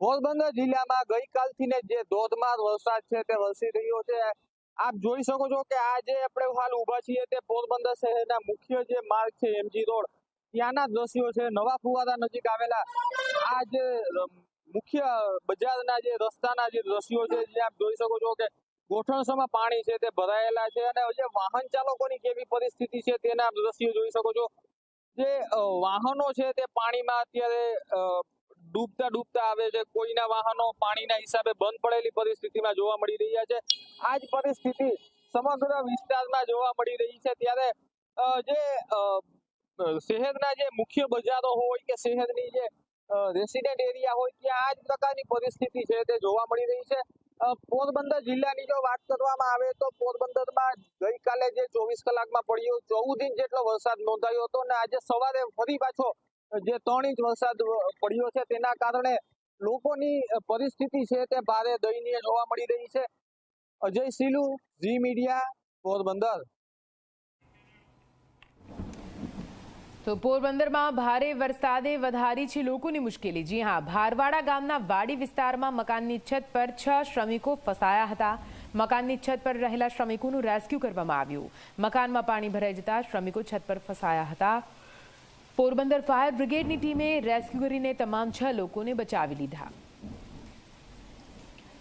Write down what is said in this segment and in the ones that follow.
પોરબંદર જિલ્લામાં ગઈકાલથી ને જે ધોધમાર વરસાદ છે તે વરસી રહ્યો છે. આપ જોઈ શકો છો કે આ જે આપણે હાલ ઊભા છીએ તે પોરબંદર શહેરના મુખ્ય જે માર્ગ છે એમજી રોડ, ત્યાંના દ્રશ્યો છે. નવા ફુવારા નજીક આવેલા આ જે મુખ્ય બજારના જે રસ્તાના જે દ્રશ્યો છે, જે આપ જોઈ શકો છો કે ગોઠણસમાં પાણી છે તે ભરાયેલા છે અને જે વાહન ચાલકોની કેવી પરિસ્થિતિ છે તેના દ્રશ્યો જોઈ શકો છો. જે વાહનો છે તે પાણીમાં અત્યારે ડૂબતા ડૂબતા આવે છે. કોઈના વાહનો પાણીના હિસાબે બંધ પડેલી પરિસ્થિતિમાં જોવા મળી રહ્યા છે. આ જ પરિસ્થિતિ સમગ્ર વિસ્તારમાં જોવા મળી રહી છે. ત્યારે જે શહેરના જે મુખ્ય બજારો હોય કે શહેરની જે રેસિડેન્ટ એરિયા હોય, ત્યાં આ જ પ્રકારની પરિસ્થિતિ છે તે જોવા મળી રહી છે. પોરબંદર જિલ્લાની જો વાત કરવામાં આવે તો પોરબંદરમાં ગઈકાલે જે ચોવીસ કલાકમાં પડ્યો ચૌદ ઇંચ જેટલો વરસાદ નોંધાયો હતો અને આજે સવારે ફરી પાછો જે ત્રણ ઇંચ વરસાદ પડ્યો છે, તેના કારણે લોકોની પરિસ્થિતિ છે તે ભારે દયનીય જોવા મળી રહી છે. Ajay Silu Zee media, Porbandar. તો પોરબંદરમાં ભારે વરસાદે વધારી છે લોકોની મુશ્કેલી. જી હા, ભારવાડા ગામના વાડી વિસ્તારમાં મકાનની છત પર છ શ્રમિકો ફસાયા હતા. મકાનની છત પર રહેલા શ્રમિકોનું રેસ્ક્યુ કરવામાં આવ્યું. મકાનમાં પાણી ભરાઈ જતા શ્રમિકો છત પર ફસાયા હતા. પોરબંદર ફાયર બ્રિગેડની ટીમે રેસ્ક્યુ કરીને તમામ છ લોકોને બચાવી લીધા.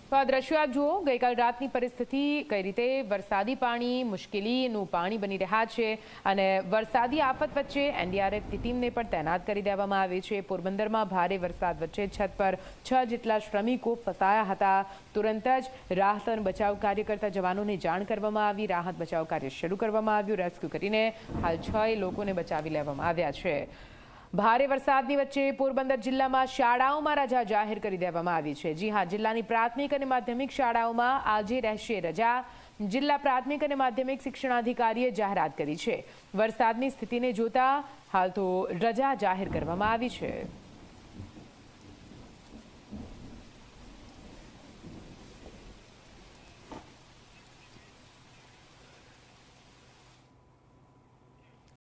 તો આ દ્રશ્યો આપ જુઓ, ગઈકાલ રાતની પરિસ્થિતિ કઈ રીતે વરસાદી પાણી, મુશ્કેલીનું પાણી બની રહ્યા છે અને વરસાદી આફત વચ્ચે એનડીઆરએફની ટીમને પણ તૈનાત કરી દેવામાં આવી છે. પોરબંદરમાં ભારે વરસાદ વચ્ચે છત પર છ જેટલા શ્રમિકો ફસાયા હતા. તુરંત જ રાહત અને બચાવ કાર્ય કરતા જવાનોને જાણ કરવામાં આવી. રાહત બચાવ કાર્ય શરૂ કરવામાં આવ્યું. રેસ્ક્યુ કરીને હાલ છ લોકોને બચાવી લેવામાં આવ્યા છે. ભારે વરસાદની વચ્ચે પોરબંદર જિલ્લામાં શાળાઓમાં રજા જાહેર કરી દેવામાં આવી છે. જી હા, જિલ્લાની પ્રાથમિક અને માધ્યમિક શાળાઓમાં આજે રહેશે રજા. જિલ્લા પ્રાથમિક અને માધ્યમિક શિક્ષણાધિકારીએ જાહેરાત કરી છે. વરસાદની સ્થિતિને જોતા હાલ તો રજા જાહેર કરવામાં આવી છે.